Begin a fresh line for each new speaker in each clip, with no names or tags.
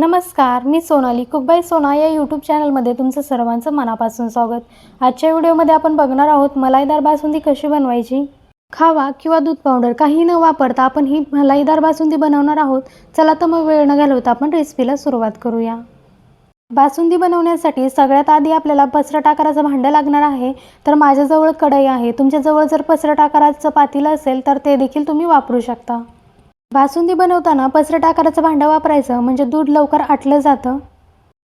नमस्कार मी सोनाली. कुकबाई सोना या यूट्यूब चॅनलमध्ये तुमचं सर्वांचं मनापासून स्वागत. आजच्या व्हिडिओमध्ये आपण बघणार आहोत मलाईदार बासुंदी कशी बनवायची? खावा किंवा दूध पावडर काही न वापरता आपण ही मलाईदार बासुंदी बनवणार आहोत. चला तर मग वेळ न घालवता आपण रेसिपीला सुरुवात करूया. बासुंदी बनवण्यासाठी सगळ्यात आधी आपल्याला पसरट आकाराचं भांडं लागणार आहे. तर माझ्याजवळ कढई आहे. तुमच्याजवळ जर पसरट आकाराचं पातील असेल तर ते देखील तुम्ही वापरू शकता. बासुंदी बनवताना पसरट आकाराचं भांडं वापरायचं म्हणजे दूध लवकर आटलं जातं.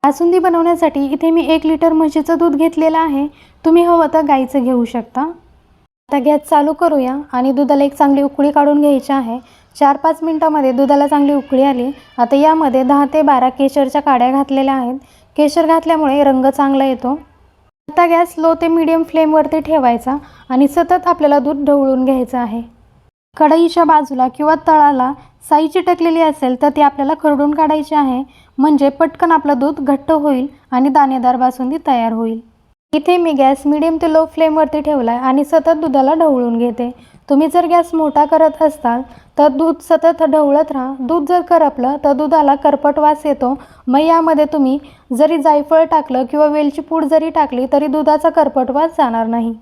बासुंदी बनवण्यासाठी इथे मी एक लिटर म्हशीचं दूध घेतलेलं आहे. तुम्ही हवं तर गाईचं घेऊ शकता. आता गॅस चालू करूया आणि दुधाला एक चांगली उकळी काढून घ्यायची आहे. चार पाच मिनटामध्ये दुधाला चांगली उकळी आली. आता यामध्ये दहा ते बारा केशरच्या काड्या घातलेल्या आहेत. केशर घातल्यामुळे रंग चांगला येतो. आता गॅस लो ते मीडियम फ्लेमवरती ठेवायचा आणि सतत आपल्याला दूध ढवळून घ्यायचं आहे. कढईच्या बाजूला किंवा तळाला साई चिटकलेली असेल तर ती आपल्याला खरडून काढायची आहे. म्हणजे पटकन आपलं दूध घट्ट होईल आणि दाणेदार बासुंदी तयार होईल. इथे मी गॅस मिडियम ते लो फ्लेमवरती ठेवला आहे आणि सतत दुधाला ढवळून घेते. तुम्ही जर गॅस मोठा करत असाल तर दूध सतत ढवळत राहा. दूध जर करपलं तर दुधाला करपट वास येतो. मग यामध्ये तुम्ही जरी जायफळ टाकलं किंवा वेलची पूड जरी टाकली तरी दुधाचा करपट वास जाणार नाही.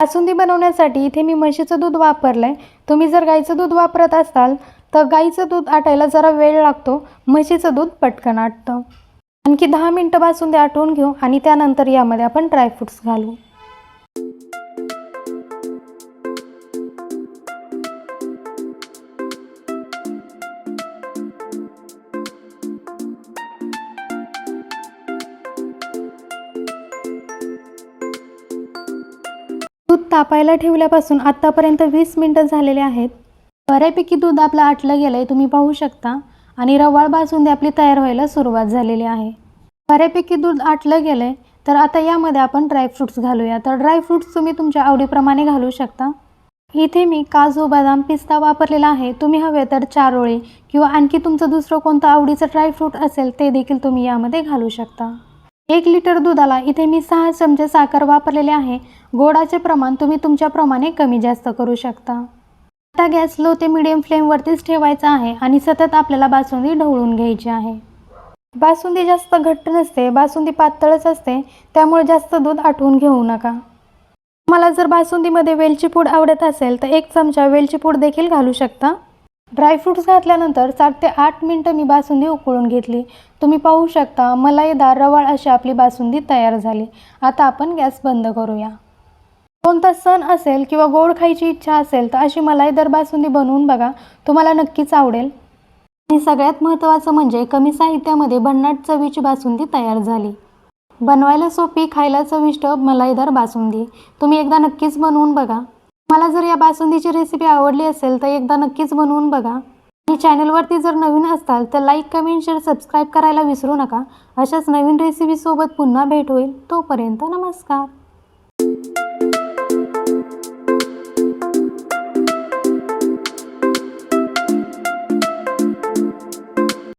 बासुंदी बनवण्यासाठी इथे मी म्हशीचं दूध वापरलं आहे तुम्ही जर गाईचं दूध वापरत असाल तर गाईचं दूध आटायला जरा वेळ लागतो. म्हशीचं दूध पटकन आटतं. आणखी दहा मिनटं बासुंदी आटवून घेऊ आणि त्यानंतर यामध्ये आपण ड्रायफ्रुट्स घालू. दूध तापायला ठेवल्यापासून आत्तापर्यंत वीस मिनटं झालेले आहेत. बऱ्यापैकी दूध आपलं आटलं गेलं आहे तुम्ही पाहू शकता. आणि रवाळ बासुंदी आपली तयार व्हायला सुरुवात झालेली आहे. बऱ्यापैकी दूध आटलं गेलं आहे तर आता यामध्ये आपण ड्रायफ्रुट्स घालूया. तर ड्रायफ्रुट्स तुम्ही तुमच्या आवडीप्रमाणे घालू शकता. इथे मी काजू बदाम पिस्ता वापरलेला आहे. तुम्ही हवे तर चारोळे किंवा आणखी तुमचं दुसरं कोणतं आवडीचं ड्रायफ्रूट असेल ते देखील तुम्ही यामध्ये घालू शकता. एक लिटर दुधाला इथे मी सहा चमचे साखर वापरलेले आहे. गोडाचे प्रमाण तुम्ही तुमच्याप्रमाणे कमी जास्त करू शकता. आता गॅस लो ते मिडियम फ्लेमवरतीच ठेवायचा आहे आणि सतत आपल्याला बासुंदी ढवळून घ्यायची आहे. बासुंदी जास्त घट्ट नसते बासुंदी पातळच असते त्यामुळे जास्त दूध आटवून घेऊ नका. मला जर बासुंदीमध्ये वेलची पूड आवडत असेल तर एक चमचा वेलची पूड देखील घालू शकता. ड्रायफ्रूट्स घातल्यानंतर सात ते आठ मिनटं मी बासुंदी उकळून घेतली. तुम्ही पाहू शकता मलाईदार रवाळ अशी आपली बासुंदी तयार झाली. आता आपण गॅस बंद करूया. कोणता सण असेल किंवा गोड खायची इच्छा असेल तर अशी मलाईदार बासुंदी बनवून बघा. तुम्हाला नक्कीच आवडेल. आणि सगळ्यात महत्त्वाचं म्हणजे कमी साहित्यामध्ये भन्नाट चवीची बासुंदी तयार झाली. बनवायला सोपी खायला चविष्ट मलाईदार बासुंदी. तुम्ही एकदा नक्कीच बनवून बघा. मला जर या बासुंदीची रेसिपी आवडली असेल तर एकदा नक्कीच बनवून बघा. आणि चॅनलवरती जर नवीन असताल तर लाईक कमेंट शेअर सबस्क्राईब करायला विसरू नका. अशाच नवीन रेसिपीसोबत पुन्हा भेट होईल. तोपर्यंत नमस्कार.